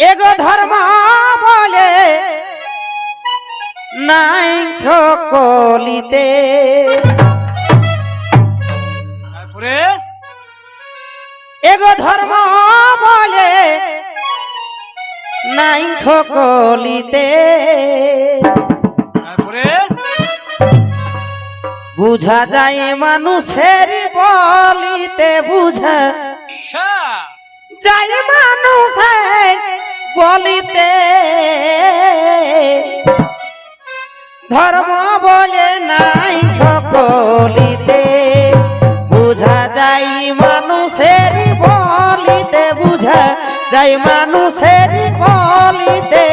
এগো ধর্ম বলে নাই কলিতে এগো ধর্ম বলে নাই খকলিতে বুঝা যায় মানুষের বলিতে বুঝা আচ্ছা। যায় মানুষের বলিতে। ধর্ম বলে নাই সকলিতে। বুঝা যাই মানুষের বলিতে বুঝা যাই মানুষের বলিতে।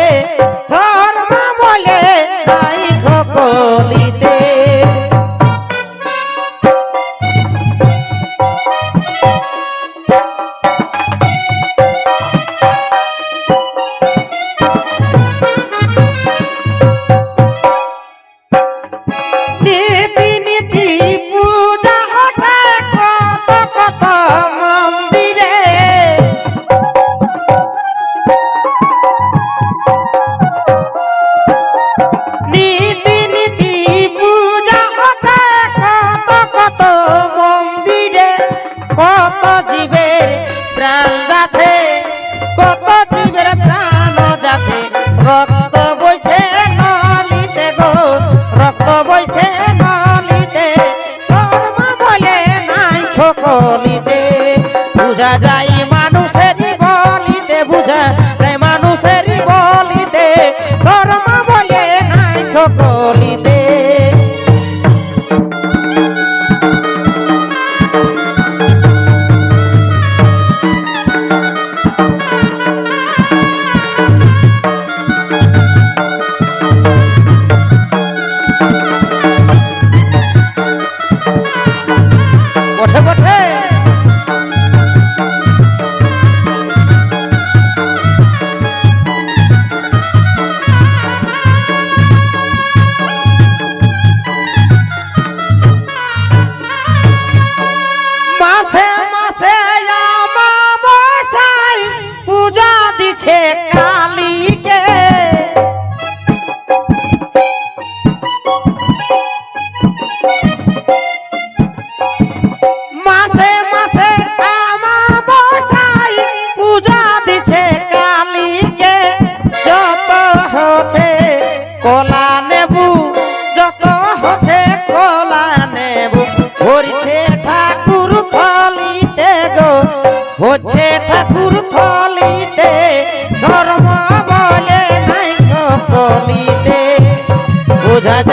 কলিতে আছে राजा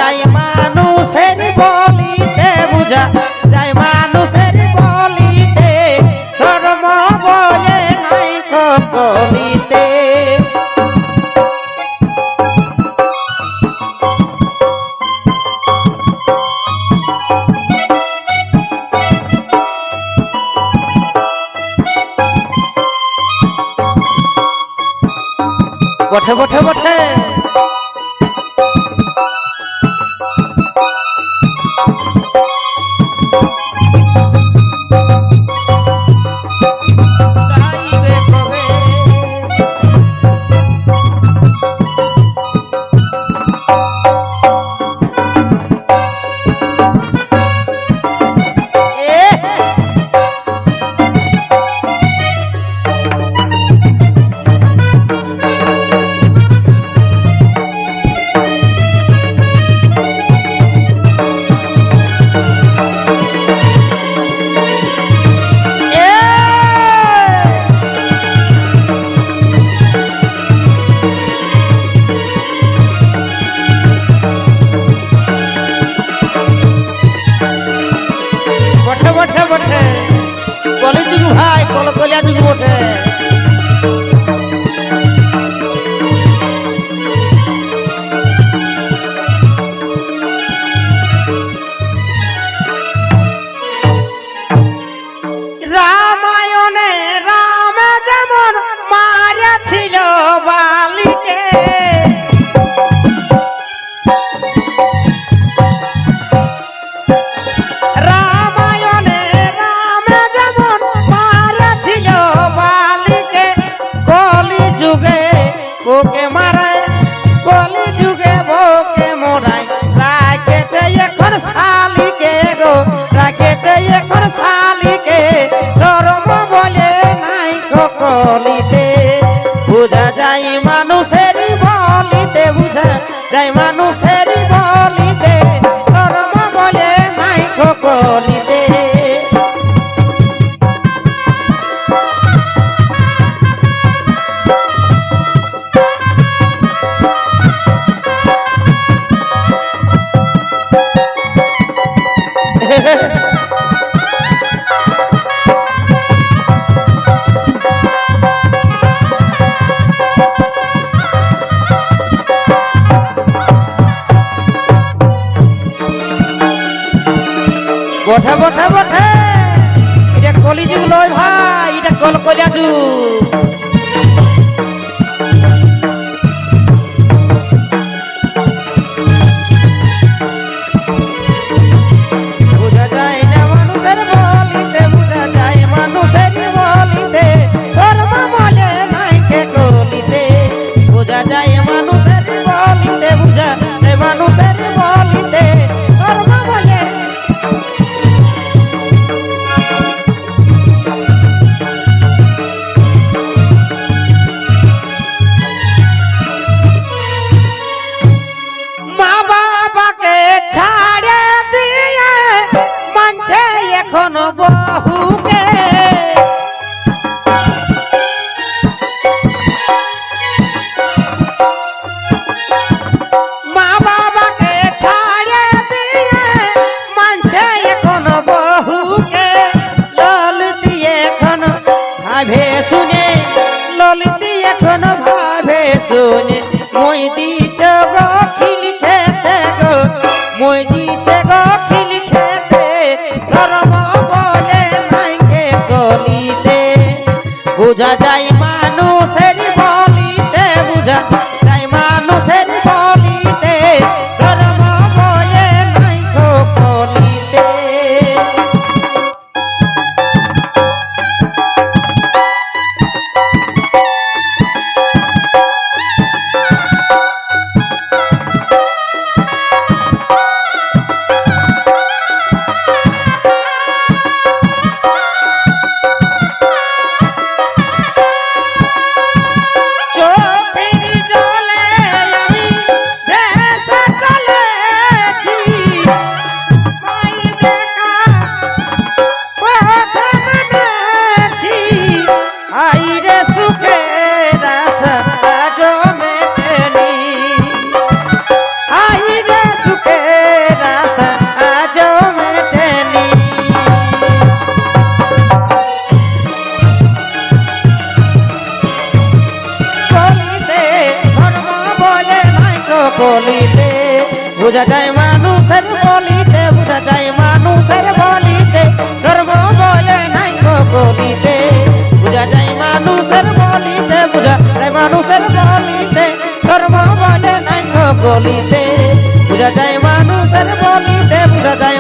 বঠে বঠে বঠে। এটা কলিযুগ লয় ভাই এটা কল কলিয়া যুগ বহুকে। মা বাবাকে ছাড়ে দিয়ে মানছে এখন বহুকে। ললিতি এখন ভাবে শুনে ললিতি এখন ভাবে শুনে। মই দিছে খেতে গো, মই বুঝা যায় মানুষের বলিতে বুঝা যায় মানুষের বলিতে ধর্ম বলে নাই তো কলিতে বুঝা যায় মানুষের বলিতে বুঝা যায় মানুষের বলিতে ধর্ম বলে নাই তো কলিতে বুঝা যায় মানুষের বলিতে বুঝা যায়